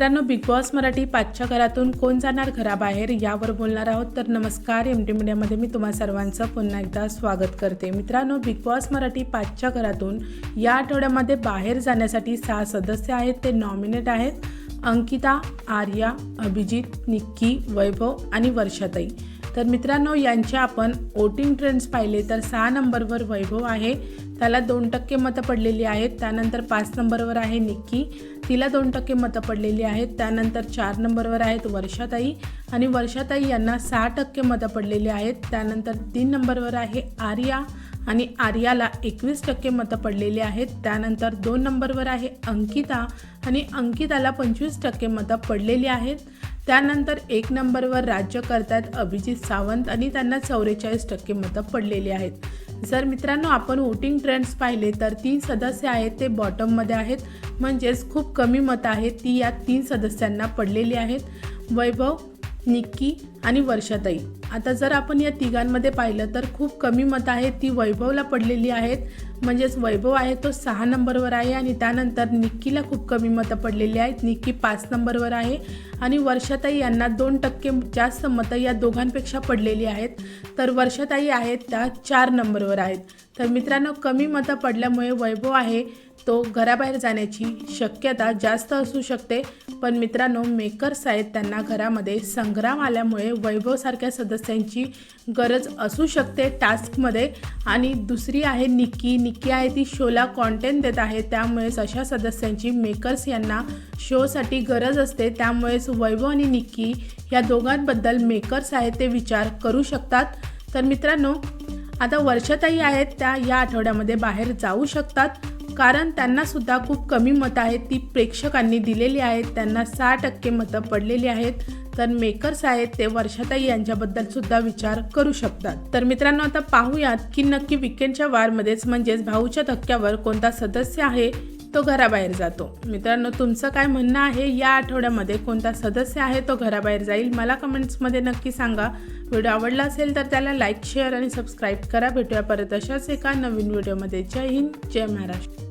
मित्रांनो big boss Marathi पाचच्या घरातून कोण जाणार घराबाहेर यावर बोलणार आहोत. तर नमस्कार एम टी मीडियामध्ये मी तुम्हा सर्वांचं पुन्हा एकदा स्वागत करते. मित्रांनो बिग बॉस मराठी पाचच्या घरातून या आठवड्यामध्ये बाहेर जाण्यासाठी सहा सदस्य आहेत. ते नॉमिनेट आहेत अंकिता आर्या अभिजित निक्की वैभव आणि वर्षाताई. तर मित्रांनो यांचे आपण वोटिंग ट्रेंड्स पाहिले तर सहा नंबरवर वैभव आहे. त्याला दोन टक्के मतं पडलेली आहेत. त्यानंतर पाच नंबरवर आहे निक्की. तिला दोन टक्के मतं पडलेली आहेत. त्यानंतर चार नंबरवर आहेत वर्षाताई. आणि वर्षाताई यांना सहा टक्के मतं पडलेली आहेत. त्यानंतर तीन नंबरवर आहे आर्या. आणि आर्याला एकवीस टक्के मतं पडलेली आहेत. त्यानंतर दोन नंबरवर आहे अंकिता. आणि अंकिताला पंचवीस टक्के मतं पडलेली आहेत. त्यानंतर एक नंबरवर राज्य करतात अभिजित सावंत आणि त्यांना चौवेचाळीस टक्के मतं पडलेली आहेत. जर मित्रांनो आपण वोटिंग ट्रेंड्स पाहिले तर तीन सदस्य आहेत ते बॉटममध्ये आहेत. म्हणजेच खूप कमी मतं आहेत ती या तीन सदस्यांना पडलेली आहेत. वैभव निक्की आणि वर्षाताई. आता जर आपण या तिघांमध्ये पाहिलं तर खूप कमी मतं आहेत ती वैभवला पडलेली आहेत. म्हणजेच वैभव आहे तो सहा नंबरवर आहे आणि त्यानंतर निक्कीला खूप कमी मतं पडलेली आहेत. निक्की पाच नंबरवर आहे आणि वर्षाताई यांना दोन टक्के जास्त मतं या दोघांपेक्षा पडलेली आहेत. तर वर्षाताई आहेत त्या चार नंबरवर आहेत. तर मित्रांनो कमी मतं पडल्यामुळे वैभव आहे तो घराबाहेर जाण्याची शक्यता जास्त असू शकते. पण मित्रांनो मेकर्स आहेत त्यांना घरामध्ये संग्राम आल्यामुळे वैभवसारख्या सदस्यांची गरज असू शकते टास्कमध्ये आणि दुसरी आहे निक्की. निक्की आहे ती शोला कॉन्टेंट देत आहे. त्यामुळेच अशा सदस्यांची मेकर्स यांना शोसाठी गरज असते. त्यामुळेच वैभव आणि निक्की या दोघांबद्दल मेकर्स आहेत ते विचार करू शकतात. तर मित्रांनो आता वर्षाताई आहेत त्या या आठवड्यामध्ये बाहेर जाऊ शकतात. कारण त्यांना सुद्धा खूप कमी मतं आहेत. ती प्रेक्षकांनी दिलेली आहेत. त्यांना सहा टक्के मतं पडलेली आहेत. तर मेकर्स आहेत ते वर्षाताई यांच्याबद्दल सुद्धा विचार करू शकतात. तर मित्रांनो आता पाहूयात की नक्की विकेंडच्या वारमध्येच म्हणजेच भाऊच्या धक्क्यावर कोणता सदस्य आहे तो घराबाहेर जातो. मित्रांनो तुमचं काय म्हणणं आहे? या आठवड्यामध्ये कोणता सदस्य आहे तो घराबाहेर जाईल? मला कमेंट्समध्ये नक्की सांगा. व्हिडिओ आवडला असेल तर त्याला लाईक शेअर आणि सबस्क्राईब करा. भेटूया परत अशाच एका नवीन व्हिडिओमध्ये. जय हिंद जय महाराष्ट्र.